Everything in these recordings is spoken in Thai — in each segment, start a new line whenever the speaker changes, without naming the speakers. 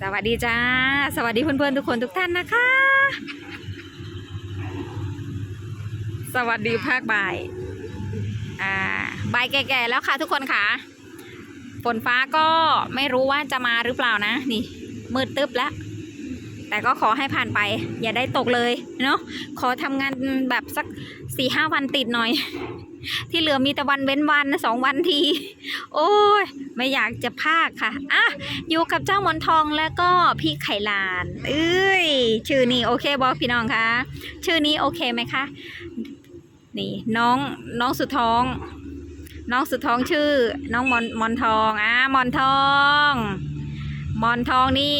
สวัสดีจ้า สวัสดีเพื่อนๆทุกคนทุกท่านนะคะ สวัสดีภาคบ่าย อ่าบ่ายแก่ๆแล้วค่ะทุกคนค่ะ ฝนฟ้าก็ไม่รู้ว่าจะมาหรือเปล่านะ นี่ มืดตึ๊บแล้ว แต่ก็ขอให้ผ่านไป อย่าได้ตกเลยเนาะ ขอทำงานแบบสักสี่ห้าวันติดหน่อย ที่เหลือมีแต่วันเว้นวันสองวันที โอ้ย ไม่อยากจะพากค่ะ อะ อยู่กับเจ้ามอนทองแล้วก็พี่ไข่ลาน เอ้ย ชื่อนี้โอเคบอพี่น้องคะ ชื่อนี้โอเคไหมคะ นี่น้องน้องสุดท้อง น้องสุดท้องชื่อ น้องมอนมอนทอง อะมอนทองมอนทองนี่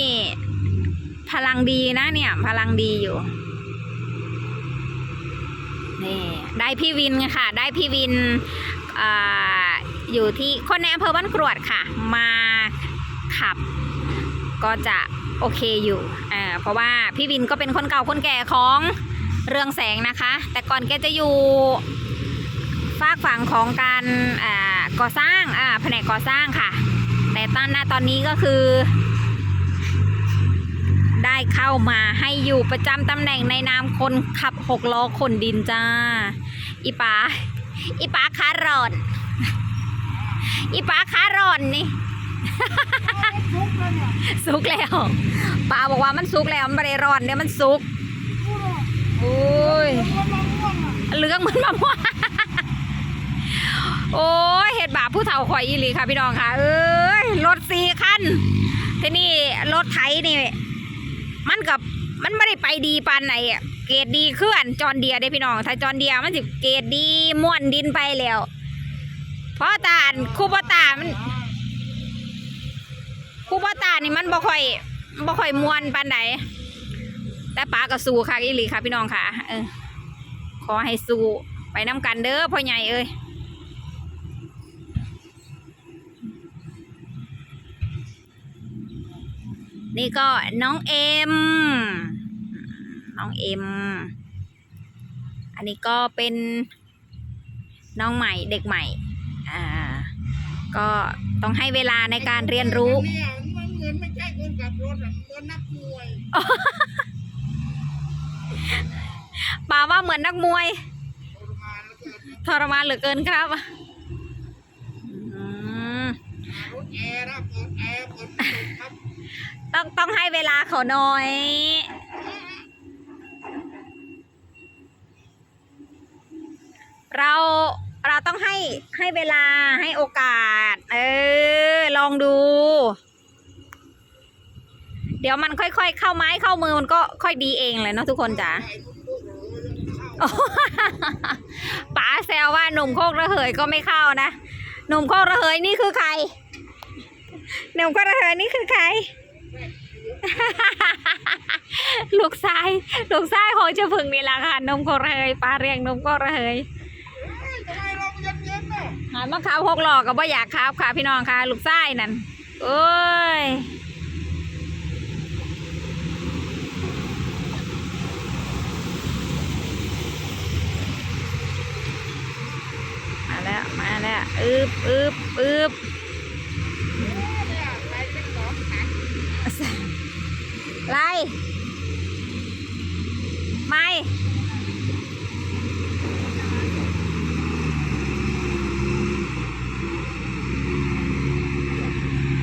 พลังดีนะเนี่ย พลังดีอยู่ นี่ได้พี่วินค่ะ ได้พี่วินออยู่ที่คนในอำเภอบ้านกรวดค่ะ มาขับก็จะโอเคอยู่อ่าเพราะว่าพี่วินก็เป็นคนเก่าคนแก่ของเรืองแสงนะคะ แต่ก่อนแกจะอยู่ฝากฝั่งของการก่อสร้างแผนกก่อสร้างค่ะ แต่ตอนหน้าตอนนี้ก็คือ เข้ามาให้อยู่ประจำตำแหน่งในนามคนขับหกล้อขนดินจ้า อีป๋าอีป๋าคารอน อีป๋าคารอนนี่สุกแล้วป้าบอกว่ามันสุกแล้วมันไม่ได้ร้อนเดี๋ยมันสุกโอ้ยเหลืองเหมือนมะม่วงโอ้ยเห็ดบาปผู้เฒ่าข่อยอีหลีค่ะพี่น้องค่ะ เอ้ยรถสี่คันที่นี่รถไถนี่ มันกับมันไม่ได้ไปดีปานไหนอะเกรดดีขึ้นจอนเดียได้พี่น้องถ้าจอนเดียมันสิเกรดดีม่วนดินไปแล้ว เพราะตาลคูปตามันคูปตานี่มันบ่ค่อยบ่ค่อยม่วนปานไหนแต่ปลาก็สู้ค่ะอีหลีค่ะพี่น้องค่ะเออขอให้สู้ไปน้ำกันเด้อพ่อใหญ่เอ้ย นี่ก็น้องเอ็ม น้องเอ็ม อันนี้ก็เป็นน้องใหม่เด็กใหม่ อ่า ก็ต้องให้เวลาในการเรียนรู้
เนี่ยมันเหมือนไม่ใช่คนขับรถอะเหมือนนักมวย
ป่าว่าเหมือนนักมวย
ทรมานแล้วเกิน
ทรมานเหลือเกินครับอืม
รถแอร์นะเปิดแอร์เปิดกระจกครับ
ต้องต้องให้เวลาเขาหน่อย เราเราต้องให้ให้เวลาให้โอกาส เออ ลองดู เดี๋ยวมันค่อยๆ เข้าไม้เข้ามือมันก็ค่อยดีเองเลยเนาะทุกคนจ๋า
ไอ้พวกพวกเราเข้า
ป๋าแซวว่าหนุ่มโคกระเหยก็ไม่เข้านะ หนุ่มโคกระเหยนี่คือใคร หนุ่มโคกระเหยนี่คือใคร ลูกชาย ลูกชายของเจ้าพึ่งนี่แหละค่ะ นมโคกระเหยป้าเรียกหนุ่มโคกระเหย
ยทำไมเราเย็นเย็นเนาะ
หายมาขาวหกหลอกก็บ่อยากขาวค่ะพี่น้องค่ะ ลูกชายนั่นโอ้ยมาแล้วมาแล้วอึบอึบอึบ
เนี่ยไปเป็นสองขัน
ไล่ไม่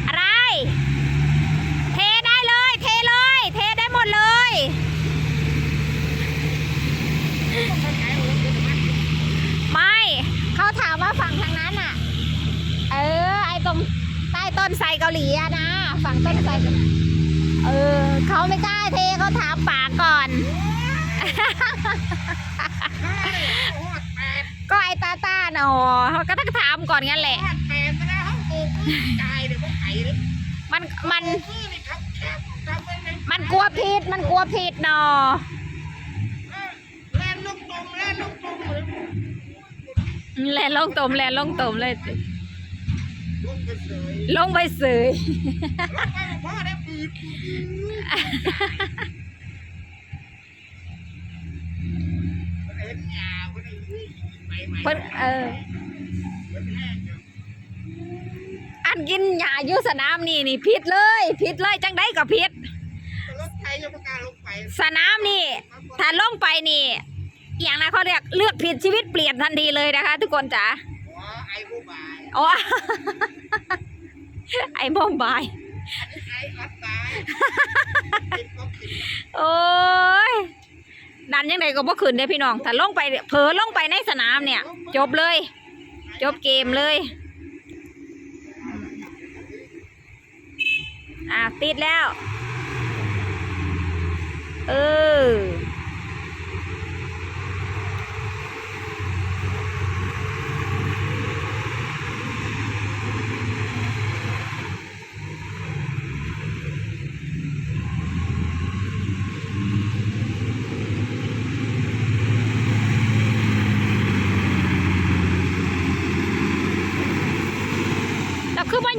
อะไร เทได้เลย เทเลย เทได้หมดเลย ไม่ เขาถามว่าฝั่งทางนั้นอะ เออ ไอตรงใต้ต้นไทรเกาหลีอะนะ ฝั่งต้นไทร เกาหลีเออเขาไม่กล้าเทเขาถามป๋าก่อน
โอ้ยแปด
ก็ไอตาตาเนาะเขาก็ต้องถามก่อนงั้นแหละ
โอ้ยแปดไปแล้วเขาโกงจ่ายเดี๋ยวเขาไข่เลย
มันมัน
ซื้อนี่ครับแคบทำไปเลย
มันกลัวผิดมันกลัวผิดเนาะ
แล่นลูกตมแล่นลูกตมเลย
แลนลงตมแลนลงตมเลย
ลูกกระเสย
ลงไปเสย
แล้วไปบอกพ่อได้ปืนเอ็นยาวันนี้ไปใหม่
เพิ่นเออ
เพิ่นแห้งอยู่
อการกินหญ้าอยู่สนามนี่นี่ผิดเลยผิดเลยจังได้ก็ผิด
รถไทยยังประกล้าศลงไป
สนามนี่ ถ้าลงไปนี่อหย่างนะเขาเรียกเลือกผิดชีวิตเปลี่ยนทันทีเลยนะคะ ทุกคนจ๋า
อ๋อไอ้ผู้บาย
อ๋อไอ้บอมบาย โอ้ยดันยังไงก็บ่ขึ้นเด้พี่น้องถ้าลงไปเผลอลงไปในสนามเนี่ย จบเลย จบเกมเลยอะติดแล้ว เออ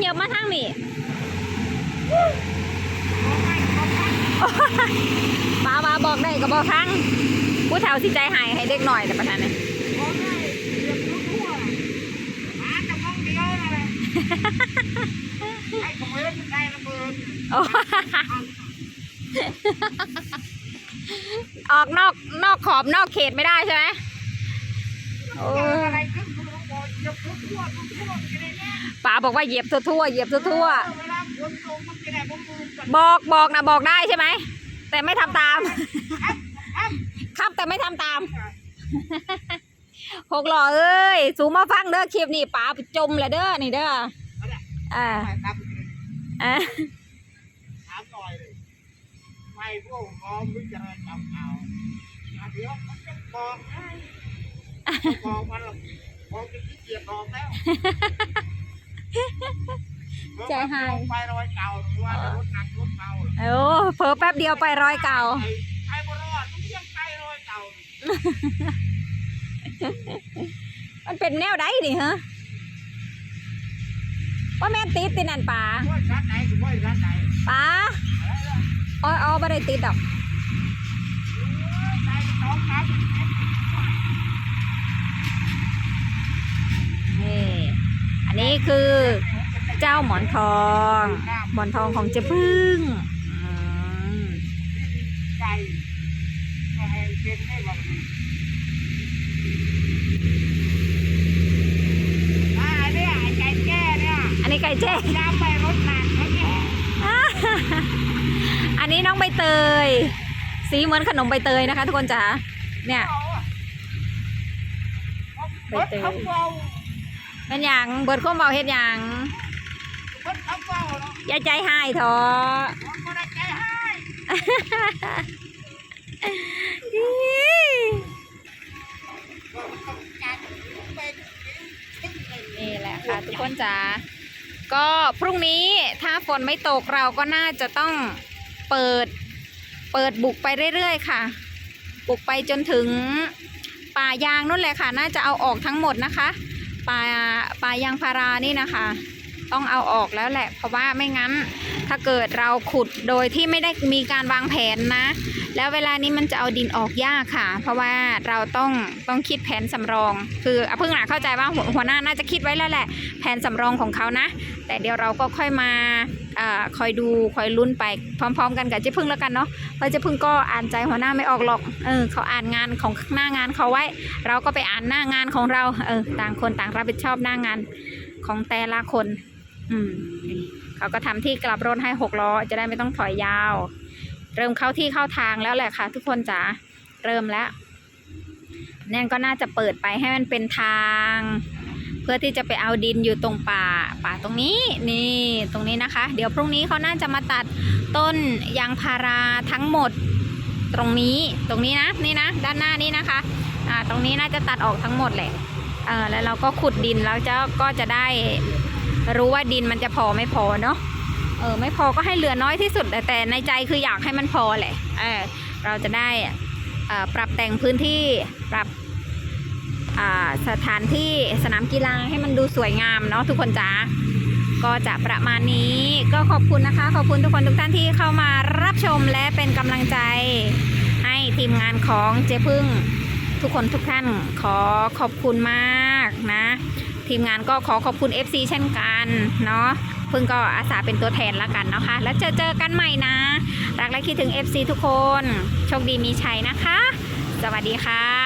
แล้วคือว่าเยอะมาทางนี้ป้าว่าบอกได้ก็บอกทั้งผู้เฒ่าสิใจหายให้เด็กหน่อยแต่ประธานเนี่ย
ขอได้เรียบรู้ทั่วหาจะมองเดียวนั่นแหละไอ้ขโมยรถไทยระเบิด
โอ้ออกนอกนอกขอบนอกเขตไม่ได้ใช่ไหมโอ้ ป้าบอกว่าเหยียบทั่วๆเหยียบทั่ว
เวลาฝนตกมันจะได้ผมมือก่อน
ๆบอกบอกนะบอกได้ใช่ไหม แต่ไม่ทำตาม
ครับครับ
ครับแต่ไม่ทำตามหกหล่อเอ้ย สูงมาฟังเด้อคลิปนี่ป๋าไปจมเลยเด้อนี่เด้อ
เอาละ
อ่า
ไปครับ
อ่า
ถามหน่อยเลยไม่พวกพร้อมวิจารณ์จำเอาเดี๋ยวมันจะบอกให้บอกมันหรอก บอกจะขี้เกียจบอกแล้ว
ใจหาย
ไปรอยเก่าหรือว่ารถหนักรถเบา
โอ้เผลอแป๊บเดียวไปร้อยเก่า
ไอ้บรอดทุกเรื่องไปรอยเก่า
มันเป็นแนวใดนี่ฮะว่าแม่นติดตินั่นป๋า
ว่าร้านไหนคือว่าร้านไหน
ป๋าอ้อยอ้อไม่ได้ติดดอก
ไหนสองสามสิบเอ็ด
นี่ อั นนี้คือเจ้าหมอนทอง หมอนทองของเจ๊พึ่งอืม
ไก่ก็ให้เป็นได้แบบนี้อ่าเนี่ยไอ้ไก่แก้เนี่ย
อันนี้ไก่เจ๊
ยามไปรถหนักเขาเนี่ย
อันนี้น้องใบเตย สีเหมือนขนมใบเตยนะคะ ทุกคนจ๋าเนี่ย
รถเขา เบา
เป็นอย่างเบิดข้อมเบาเฮ็ดอย่าง
รถเขาเบาเนาะ
อย่าใจหายเถอะ
รถก็ได้ใจให้การเป็นเป็น
นี่แหละค่ะทุกคนจ๋าก็พรุ่งนี้ถ้าฝนไม่ตกเราก็น่าจะต้องเปิดเปิดบุกไปเรื่อยๆ ค่ะ บุกไปจนถึงป่ายางนู่นแหละค่ะ น่าจะเอาออกทั้งหมดนะคะ ปลาปลายางพารานี่นะคะ ต้องเอาออกแล้วแหละ เพราะว่าไม่งั้นถ้าเกิดเราขุดโดยที่ไม่ได้มีการวางแผนนะ แล้วเวลานี้มันจะเอาดินออกยากค่ะ เพราะว่าเราต้องต้องคิดแผนสำรอง คืออะเพิ่งหนาเข้าใจว่าหัวหน้าน่าจะคิดไว้แล้วแหละ แผนสำรองของเขานะ แต่เดี๋ยวเราก็ค่อยมา อคอยดูคอยลุ้นไปพร้อม ๆ กันกับเจ๊พึ่งแล้วกันเนาะเพราะเจ๊พึ่งก็อ่านใจหัวหน้าไม่ออกหรอกเออเขาอ่านงานของหน้างานเขาไว้ เราก็ไปอ่านหน้างานของเราเออต่างคนต่างรับผิดชอบหน้างานของแต่ละคน อืมเขาก็ทำที่กลับรถให้หกล้อจะได้ไม่ต้องถอยยาว เริ่มเข้าที่เข้าทางแล้วแหละค่ะ ทุกคนจ๋าเริ่มแล้วเนี่ยก็น่าจะเปิดไปให้มันเป็นทาง เพื่อที่จะไปเอาดินอยู่ตรงป่าป่าตรงนี้นี่ตรงนี้นะคะ เดี๋ยวพรุ่งนี้เขาน่าจะมาตัดต้นยางพาราทั้งหมดตรงนี้ตรงนี้นะนี่นะ ด้านหน้านี้นะคะอ่าตรงนี้น่าจะตัดออกทั้งหมดแหละเออแล้วเราก็ขุดดินแล้วจะก็จะได้รู้ว่าดินมันจะพอไม่พอเนาะเออไม่พอก็ให้เหลือน้อยที่สุด แต่ในใจคืออยากให้มันพอแหละเออเราจะได้อ่อปรับแต่งพื้นที่ปรับ สถานที่สนามกีฬาให้มันดูสวยงามเนาะทุกคนจ๋าก็จะประมาณนี้ก็ขอบคุณนะคะ ขอบคุณทุกคนทุกท่านที่เข้ามารับชมและเป็นกำลังใจ ให้ทีมงานของเจ๊พึ่งทุกคนทุกท่านขอขอบคุณมากนะ ทีมงานก็ขอขอบคุณ FC เช่นกันเนาะพิ่งก็อาสาเป็นตัวแทนละกันนะคะ แล้วเจอเจอกันใหม่นะ รักและคิดถึง FC ทุกคน โชคดีมีชัยนะคะ สวัสดีค่ะ